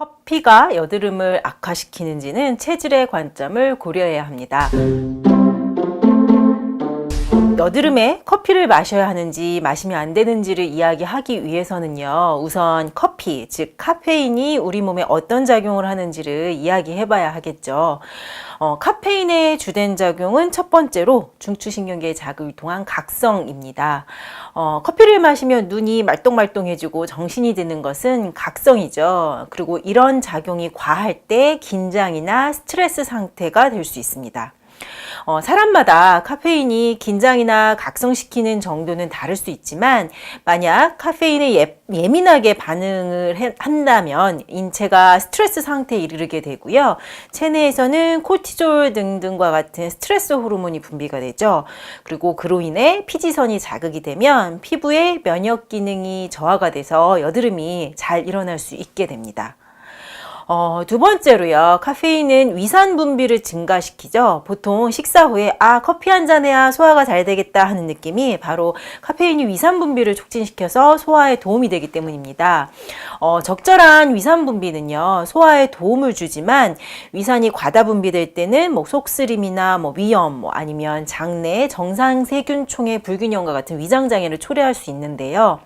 커피가 여드름을 악화시키는지는 체질의 관점을 고려해야 합니다. 여드름에 커피를 마셔야 하는지 마시면 안 되는지를 이야기하기 위해서는요, 우선 커피, 즉 카페인이 우리 몸에 어떤 작용을 하는지를 이야기해 봐야 하겠죠. 어, 카페인의 주된 작용은 첫 번째로 중추신경계의 자극을 통한 각성입니다. 어, 커피를 마시면 눈이 말똥말똥해지고 정신이 드는 것은 각성이죠. 그리고 이런 작용이 과할 때 긴장이나 스트레스 상태가 될 수 있습니다. 어, 사람마다 카페인이 긴장이나 각성시키는 정도는 다를 수 있지만 만약 카페인에 예, 예민하게 반응을 해, 한다면 인체가 스트레스 상태에 이르게 되고요. 체내에서는 코티졸 등등과 같은 스트레스 호르몬이 분비가 되죠. 그리고 그로 인해 피지선이 자극이 되면 피부의 면역 기능이 저하가 돼서 여드름이 잘 일어날 수 있게 됩니다. 어, 두 번째로요. 카페인은 위산 분비를 증가시키죠. 보통 식사 후에 아, 커피 한 잔 해야 소화가 잘 되겠다 하는 느낌이 바로 카페인이 위산 분비를 촉진시켜서 소화에 도움이 되기 때문입니다. 어, 적절한 위산 분비는요. 소화에 도움을 주지만 위산이 과다 분비될 때는 뭐 속쓰림이나 뭐 위염 뭐 아니면 장내 정상 세균총의 불균형과 같은 위장 장애를 초래할 수 있는데요.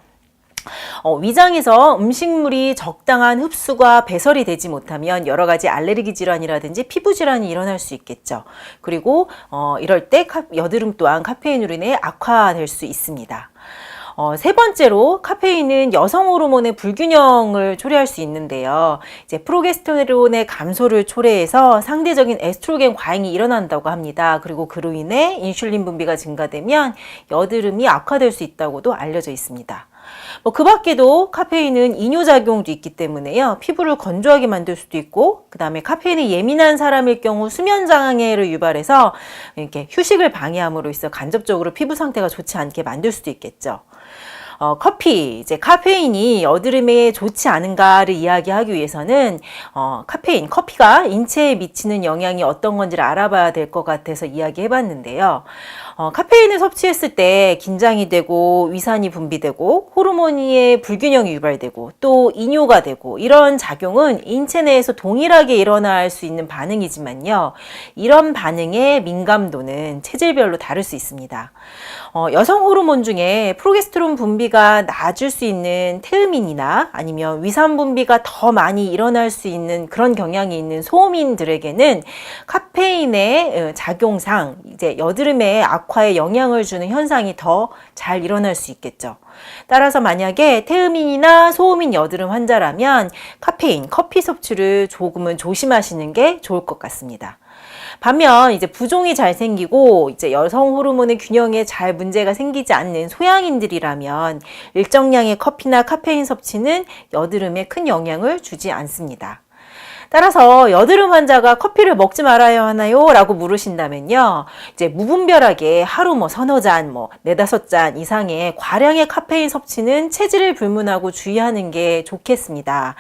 어, 위장에서 음식물이 적당한 흡수가 배설이 되지 못하면 여러 가지 알레르기 질환이라든지 피부 질환이 일어날 수 있겠죠. 그리고 어, 이럴 때 카, 여드름 또한 카페인으로 인해 악화될 수 있습니다. 어, 세 번째로 카페인은 여성 호르몬의 불균형을 초래할 수 있는데요. 이제 프로게스테론의 감소를 초래해서 상대적인 에스트로겐 과잉이 일어난다고 합니다. 그리고 그로 인해 인슐린 분비가 증가되면 여드름이 악화될 수 있다고도 알려져 있습니다. 뭐 그 밖에도 카페인은 이뇨작용도 있기 때문에요. 피부를 건조하게 만들 수도 있고, 그 다음에 카페인에 예민한 사람일 경우 수면 장애를 유발해서 이렇게 휴식을 방해함으로 있어 간접적으로 피부 상태가 좋지 않게 만들 수도 있겠죠. 어, 커피, 이제 카페인이 여드름에 좋지 않은가를 이야기하기 위해서는 어, 카페인, 커피가 인체에 미치는 영향이 어떤 건지를 알아봐야 될 것 같아서 이야기해 봤는데요. 어, 카페인을 섭취했을 때 긴장이 되고 위산이 분비되고 호르몬의 불균형이 유발되고 또 이뇨가 되고 이런 작용은 인체 내에서 동일하게 일어날 수 있는 반응이지만요. 이런 반응의 민감도는 체질별로 다를 수 있습니다. 어, 여성 호르몬 중에 프로게스테론 분비가 낮을 수 있는 테르민이나 아니면 위산 분비가 더 많이 일어날 수 있는 그런 경향이 있는 소음인들에게는 카페인의 어, 작용상 이제 여드름의 악 화에 영향을 주는 현상이 더 잘 일어날 수 있겠죠. 따라서 만약에 테르민이나 소음인 여드름 환자라면 카페인, 커피 섭취를 조금은 조심하시는 게 좋을 것 같습니다. 반면 이제 부종이 잘 생기고 이제 여성 호르몬의 균형에 잘 문제가 생기지 않는 소양인들이라면 일정량의 커피나 카페인 섭취는 여드름에 큰 영향을 주지 않습니다. 따라서 여드름 환자가 커피를 먹지 말아야 하나요? 라고 물으신다면요. 이제 무분별하게 하루 뭐 서너 잔, 뭐 네다섯 잔 이상의 과량의 카페인 섭취는 체질을 불문하고 주의하는 게 좋겠습니다.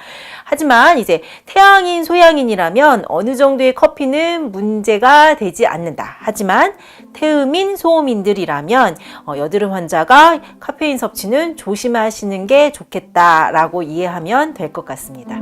하지만 이제 태양인, 소양인이라면 어느 정도의 커피는 문제가 되지 않는다. 하지만 태음인, 소음인들이라면 어, 여드름 환자가 카페인 섭취는 조심하시는 게 좋겠다라고 이해하면 될 것 같습니다.